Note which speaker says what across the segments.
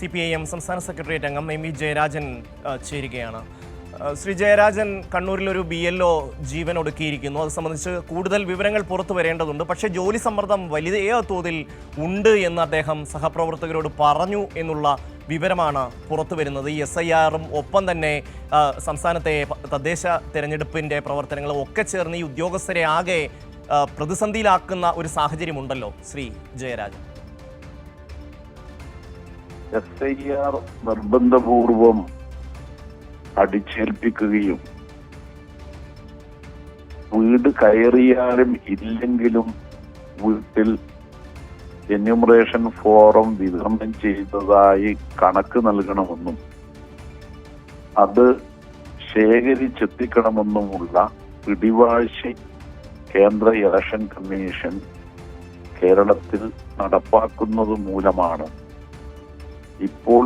Speaker 1: C P I M സംസ്ഥാന secretariat അംഗം M V Jayarajan ചേരുകയാണ്. ശ്രീ ജയരാജൻ കണ്ണൂരിൽ ഒരു ബി എൽ ഒ ജീവൻ ഒടുക്കിയിരിക്കുന്നു. അത് സംബന്ധിച്ച് കൂടുതൽ വിവരങ്ങൾ പുറത്തു വരേണ്ടതുണ്ട്. പക്ഷേ ജോലി സമ്മർദ്ദം വലിയ തോതിൽ ഉണ്ട് എന്ന് അദ്ദേഹം സഹപ്രവർത്തകരോട് പറഞ്ഞു എന്നുള്ള വിവരമാണ് പുറത്തു വരുന്നത്. ഈ എസ് ഐ ആറും ഒപ്പം തന്നെ സംസ്ഥാനത്തെ തദ്ദേശ തെരഞ്ഞെടുപ്പിന്റെ പ്രവർത്തനങ്ങളും ഒക്കെ ചേർന്ന് ഈ ഉദ്യോഗസ്ഥരെ ആകെ പ്രതിസന്ധിയിലാക്കുന്ന ഒരു സാഹചര്യമുണ്ടല്ലോ Shri Jayarajan.
Speaker 2: S I R നിർബന്ധപൂർവം അടിച്ചേൽപ്പിക്കുകയും വീട് കയറിയാലും ഇല്ലെങ്കിലും വീട്ടിൽ എന്യൂമറേഷൻ ഫോറം വിതരണം ചെയ്തതായി കണക്ക് നൽകണമെന്നും അത് ശേഖരിച്ചെത്തിക്കണമെന്നുമുള്ള പിടിവാശി കേന്ദ്ര ഇലക്ഷൻ കമ്മീഷൻ കേരളത്തിൽ നടപ്പാക്കുന്നത് മൂലമാണ്. ഇപ്പോൾ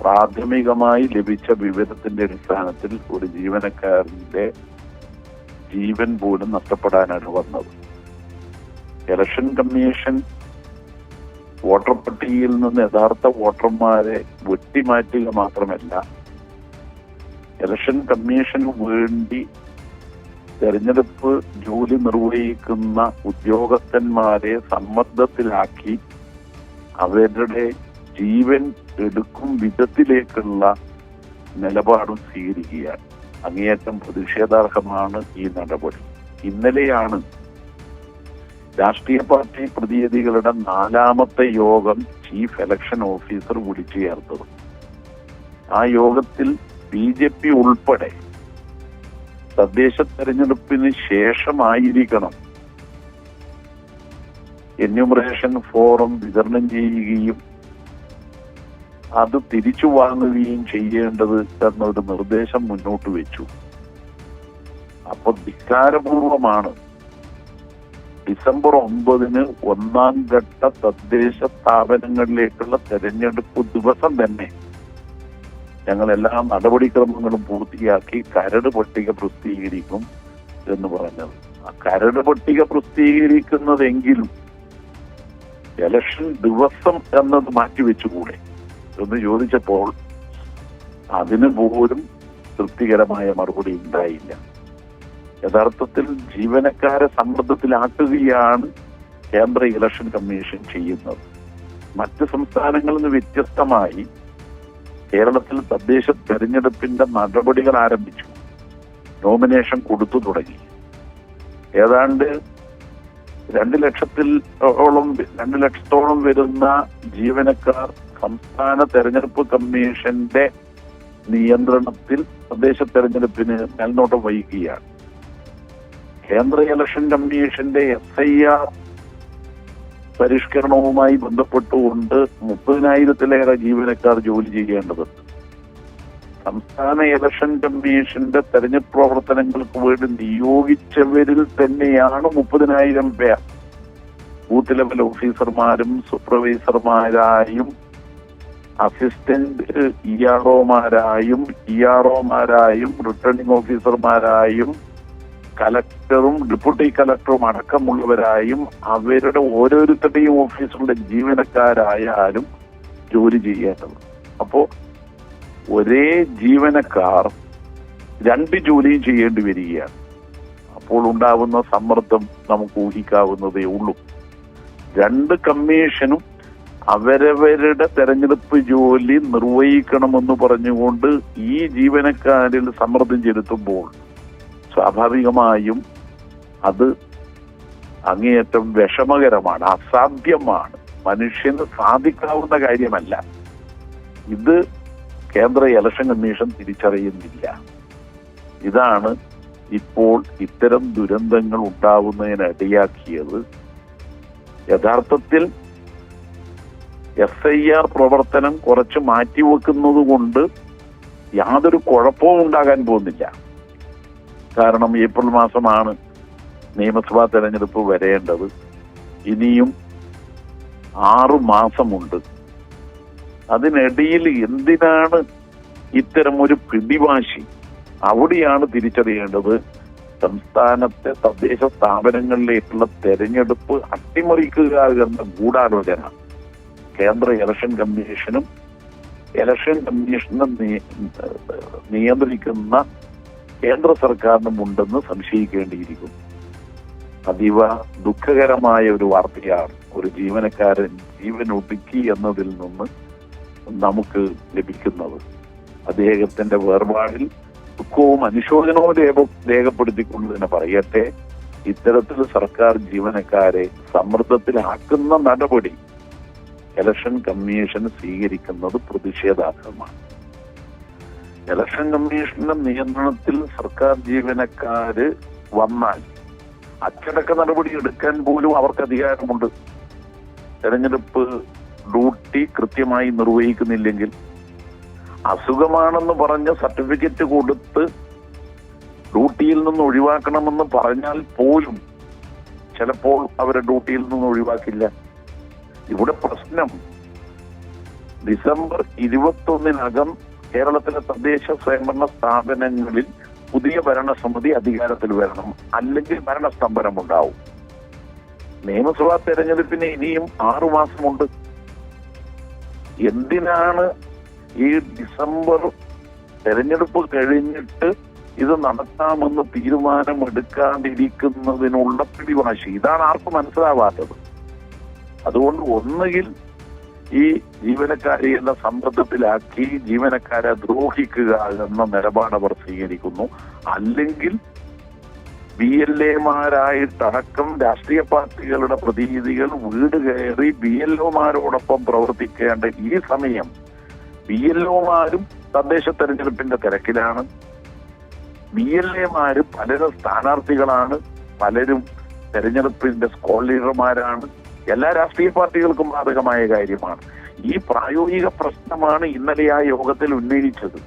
Speaker 2: പ്രാഥമികമായി ലഭിച്ച വിവരത്തിന്റെ അടിസ്ഥാനത്തിൽ ഒരു ജീവനക്കാരന്റെ ജീവൻ പോലും നഷ്ടപ്പെടാനാണ് വന്നത്. ഇലക്ഷൻ കമ്മീഷൻ വോട്ടർ പട്ടികയിൽ നിന്ന് യഥാർത്ഥ വോട്ടർമാരെ വെട്ടിമാറ്റുക മാത്രമല്ല ഇലക്ഷൻ കമ്മീഷന് വേണ്ടി തെരഞ്ഞെടുപ്പ് ജോലി നിർവഹിക്കുന്ന ഉദ്യോഗസ്ഥന്മാരെ സമ്മർദ്ദത്തിലാക്കി അവരുടെ ജീവൻ എടുക്കും വിധത്തിലേക്കുള്ള നിലപാടും സ്വീകരിക്കുകയാണ് അങ്ങേയറ്റം പ്രതിഷേധാർഹമാണ് ഈ നടപടി. ഇന്നലെയാണ് രാഷ്ട്രീയ പാർട്ടി പ്രതിനിധികളുടെ നാലാമത്തെ യോഗം ചീഫ് ഇലക്ഷൻ ഓഫീസർ വിളിച്ചു ചേർത്തത് ആ യോഗത്തിൽ ബി ജെ പി ഉൾപ്പെടെ തദ്ദേശ തെരഞ്ഞെടുപ്പിന് ശേഷമായിരിക്കണം എന്യൂമറേഷൻ ഫോറം വിതരണം ചെയ്യുകയും അത് തിരിച്ചു വാങ്ങുകയും ചെയ്യേണ്ടത് എന്നൊരു നിർദ്ദേശം മുന്നോട്ട് വെച്ചു. അപ്പൊ ധിക്കാരപൂർവമാണ്. ഡിസംബർ ഒമ്പതിന് ഒന്നാം ഘട്ട തദ്ദേശ സ്ഥാപനങ്ങളിലേക്കുള്ള തെരഞ്ഞെടുപ്പ് ദിവസം തന്നെ ഞങ്ങൾ എല്ലാ നടപടിക്രമങ്ങളും പൂർത്തിയാക്കി കരട് പട്ടിക പ്രസിദ്ധീകരിക്കും എന്ന് പറഞ്ഞത്. ആ കരട് പട്ടിക പ്രസിദ്ധീകരിക്കുന്നതെങ്കിലും ഇലക്ഷൻ ദിവസം എന്നത് മാറ്റിവെച്ചുകൂടെ? എന്ന് ചോദിച്ചപ്പോൾ അതിന് പോലും തൃപ്തികരമായ മറുപടി ഉണ്ടായില്ല. യഥാർത്ഥത്തിൽ ജീവനക്കാരെ സമ്മർദ്ദത്തിലാക്കുകയാണ് കേന്ദ്ര ഇലക്ഷൻ കമ്മീഷൻ ചെയ്യുന്നത്. മറ്റ് സംസ്ഥാനങ്ങളിൽ നിന്ന് വ്യത്യസ്തമായി കേരളത്തിൽ തദ്ദേശ തെരഞ്ഞെടുപ്പിന്റെ നടപടികൾ ആരംഭിച്ചു. നോമിനേഷൻ കൊടുത്തു തുടങ്ങി. ഏതാണ്ട് രണ്ട് ലക്ഷത്തിൽ ഓളം രണ്ട് ലക്ഷത്തോളം വരുന്ന ജീവനക്കാർ സംസ്ഥാന തെരഞ്ഞെടുപ്പ് കമ്മീഷന്റെ നിയന്ത്രണത്തിൽ തദ്ദേശ തെരഞ്ഞെടുപ്പിന് മേൽനോട്ടം വഹിക്കുകയാണ്. കേന്ദ്ര ഇലക്ഷൻ കമ്മീഷന്റെ എസ് ഐ ആർ പരിഷ്കരണവുമായി ബന്ധപ്പെട്ടുകൊണ്ട് മുപ്പതിനായിരത്തിലേറെ ജീവനക്കാർ ജോലി ചെയ്യേണ്ടതുണ്ട്. സംസ്ഥാന ഇലക്ഷൻ കമ്മീഷന്റെ തെരഞ്ഞെടുപ്പ് പ്രവർത്തനങ്ങൾക്ക് വേണ്ടി നിയോഗിച്ചവരിൽ തന്നെയാണ് മുപ്പതിനായിരം പേർ. ബൂത്ത് ലെവൽ ഓഫീസർമാരും സൂപ്പർവൈസർമാരായും അസിസ്റ്റന്റ് ഇ ആർ ഒമാരായും ഇ ആർ ഒമാരായും റിട്ടേണിംഗ് ഓഫീസർമാരായും കലക്ടറും ഡെപ്യൂട്ടി കലക്ടറും അടക്കമുള്ളവരായും അവരുടെ ഓരോരുത്തരുടെയും ഓഫീസുകളുടെ ജീവനക്കാരായാലും ജോലി ചെയ്യേണ്ടത്. അപ്പോ ഒരേ ജീവനക്കാർ രണ്ട് ജോലിയും ചെയ്യേണ്ടി വരികയാണ്. അപ്പോൾ ഉണ്ടാവുന്ന സമ്മർദ്ദം നമുക്ക് ഊഹിക്കാവുന്നതേ ഉള്ളൂ. രണ്ട് കമ്മീഷനും അവരവരുടെ തെരഞ്ഞെടുപ്പ് ജോലി നിർവഹിക്കണമെന്ന് പറഞ്ഞുകൊണ്ട് ഈ ജീവനക്കാരിൽ സമ്മർദ്ദം ചെലുത്തുമ്പോൾ സ്വാഭാവികമായും അത് അങ്ങേയറ്റം വിഷമകരമാണ് അസാധ്യമാണ്. മനുഷ്യന് സാധിക്കാവുന്ന കാര്യമല്ല. ഇത് കേന്ദ്ര ഇലക്ഷൻ കമ്മീഷൻ തിരിച്ചറിയുന്നില്ല. ഇതാണ് ഇപ്പോൾ ഇത്തരം ദുരന്തങ്ങൾ ഉണ്ടാവുന്നതിന് ഇടയാക്കിയത് യഥാർത്ഥത്തിൽ എസ് ഐ ആർ പ്രവർത്തനം കുറച്ച് മാറ്റിവെക്കുന്നത് കൊണ്ട് യാതൊരു കുഴപ്പവും ഉണ്ടാകാൻ പോകുന്നില്ല. കാരണം ഏപ്രിൽ മാസമാണ് നിയമസഭാ തെരഞ്ഞെടുപ്പ് വരേണ്ടത്. ഇനിയും ആറു മാസമുണ്ട്. അതിനിടയിൽ എന്തിനാണ് ഇത്തരം ഒരു പിടിവാശി? അവിടെയാണ് തിരിച്ചറിയേണ്ടത്. സംസ്ഥാനത്തെ തദ്ദേശ സ്ഥാപനങ്ങളിലേക്കുള്ള തെരഞ്ഞെടുപ്പ് അട്ടിമറിക്കുക എന്ന ഗൂഢാലോചന. കേന്ദ്ര ഇലക്ഷൻ കമ്മീഷനും ഇലക്ഷൻ കമ്മീഷനെ നിയന്ത്രിക്കുന്ന കേന്ദ്ര സർക്കാരിനും ഉണ്ടെന്ന് സംശയിക്കേണ്ടിയിരിക്കുന്നു. അതീവ ദുഃഖകരമായ ഒരു വാർത്തയാണ്. ഒരു ജീവനക്കാരൻ ജീവൻ ഒടുക്കി എന്നതിൽ നിന്ന് നമുക്ക് ലഭിക്കുന്നത്. അദ്ദേഹത്തിന്റെ വേർപാടിൽ ദുഃഖവും അനുശോചനവും രേഖ രേഖപ്പെടുത്തിക്കൊണ്ട് തന്നെ പറയട്ടെ. ഇത്തരത്തിൽ സർക്കാർ ജീവനക്കാരെ സമ്മർദ്ദത്തിലാക്കുന്ന നടപടി ഇലക്ഷൻ കമ്മീഷൻ സ്വീകരിക്കുന്നത് പ്രതിഷേധാർഹമാണ്. ഇലക്ഷൻ കമ്മീഷന്റെ നിയന്ത്രണത്തിൽ സർക്കാർ ജീവനക്കാര് വന്നാൽ അച്ചടക്ക നടപടി എടുക്കാൻ പോലും അവർക്ക് അധികാരമുണ്ട്. തെരഞ്ഞെടുപ്പ് ഡ്യൂട്ടി കൃത്യമായി നിർവഹിക്കുന്നില്ലെങ്കിൽ അസുഖമാണെന്ന് പറഞ്ഞ സർട്ടിഫിക്കറ്റ് കൊടുത്ത് ഡ്യൂട്ടിയിൽ നിന്ന് ഒഴിവാക്കണമെന്ന് പറഞ്ഞാൽ പോലും ചിലപ്പോൾ അവരെ ഡ്യൂട്ടിയിൽ നിന്ന് ഒഴിവാക്കില്ല. ഇവിടെ പ്രശ്നം. ഡിസംബർ ഇരുപത്തൊന്നിനകം കേരളത്തിലെ തദ്ദേശ സ്വയംഭരണ സ്ഥാപനങ്ങളിൽ പുതിയ ഭരണസമിതി അധികാരത്തിൽ വരണം. അല്ലെങ്കിൽ ഭരണസ്തംഭനം ഉണ്ടാവും നിയമസഭാ തെരഞ്ഞെടുപ്പിന് ഇനിയും ആറു മാസമുണ്ട്. എന്തിനാണ് ഈ ഡിസംബർ തെരഞ്ഞെടുപ്പ് കഴിഞ്ഞിട്ട് ഇത് നടത്താമെന്ന് തീരുമാനമെടുക്കാതിരിക്കുന്നതിനുള്ള പിടിവാശി? ഇതാണ് ആർക്കും മനസ്സിലാവാത്തത്. അതുകൊണ്ട് ഒന്നുകിൽ ഈ ജീവനക്കാരെ എന്ന സമ്മർദ്ദത്തിലാക്കി ജീവനക്കാരെ ദ്രോഹിക്കുക എന്ന നിലപാട് അവർ സ്വീകരിക്കുന്നു. അല്ലെങ്കിൽ ബി എൽ എമാരായിട്ടടക്കം രാഷ്ട്രീയ പാർട്ടികളുടെ പ്രതിനിധികൾ വീട് കയറി ബി എൽ ഒമാരോടൊപ്പം പ്രവർത്തിക്കേണ്ട ഈ സമയം ബി എൽ ഒമാരും തദ്ദേശ തെരഞ്ഞെടുപ്പിന്റെ തിരക്കിലാണ്. ബി എൽ എമാര് പലരും സ്ഥാനാർത്ഥികളാണ്. പലരും തെരഞ്ഞെടുപ്പിന്റെ സ്കോൾ ലീഡർമാരാണ്. എല്ലാ രാഷ്ട്രീയ പാർട്ടികൾക്കും ബാധകമായ കാര്യമാണ്. ഈ പ്രായോഗിക പ്രശ്നമാണ് ഇന്നലെ ആ യോഗത്തിൽ ഉന്നയിച്ചത്.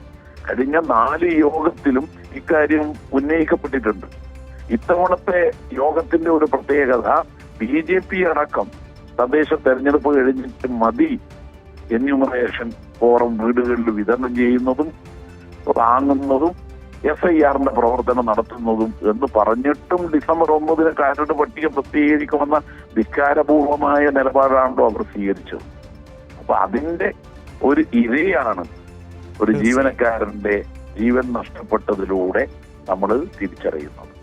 Speaker 2: കഴിഞ്ഞ നാല് യോഗത്തിലും ഇക്കാര്യം ഉന്നയിക്കപ്പെട്ടിട്ടുണ്ട്. ഇത്തവണത്തെ യോഗത്തിന്റെ ഒരു പ്രത്യേകത ബി ജെ പി അടക്കം തദ്ദേശ തെരഞ്ഞെടുപ്പ് കഴിഞ്ഞിട്ട് മതി എന്യൂമറേഷൻ ഫോറം വീടുകളിൽ വിതരണം ചെയ്യുന്നതും വാങ്ങുന്നതും എഫ് ഐ ആറിന്റെ പ്രവർത്തനം നടത്തുന്നതും എന്ന് പറഞ്ഞിട്ടും ഡിസംബർ ഒമ്പതിന് കാറ്റഡ് പട്ടിക പ്രസിദ്ധീകരിക്കുമെന്ന ധിക്കാരപൂർവമായ നിലപാടാണല്ലോ അവർ സ്വീകരിച്ചത്. അപ്പൊ അതിന്റെ ഒരു ഇരയാണ് ഒരു ജീവനക്കാരന്റെ ജീവൻ നഷ്ടപ്പെട്ടതിലൂടെ നമ്മൾ തിരിച്ചറിയുന്നത്.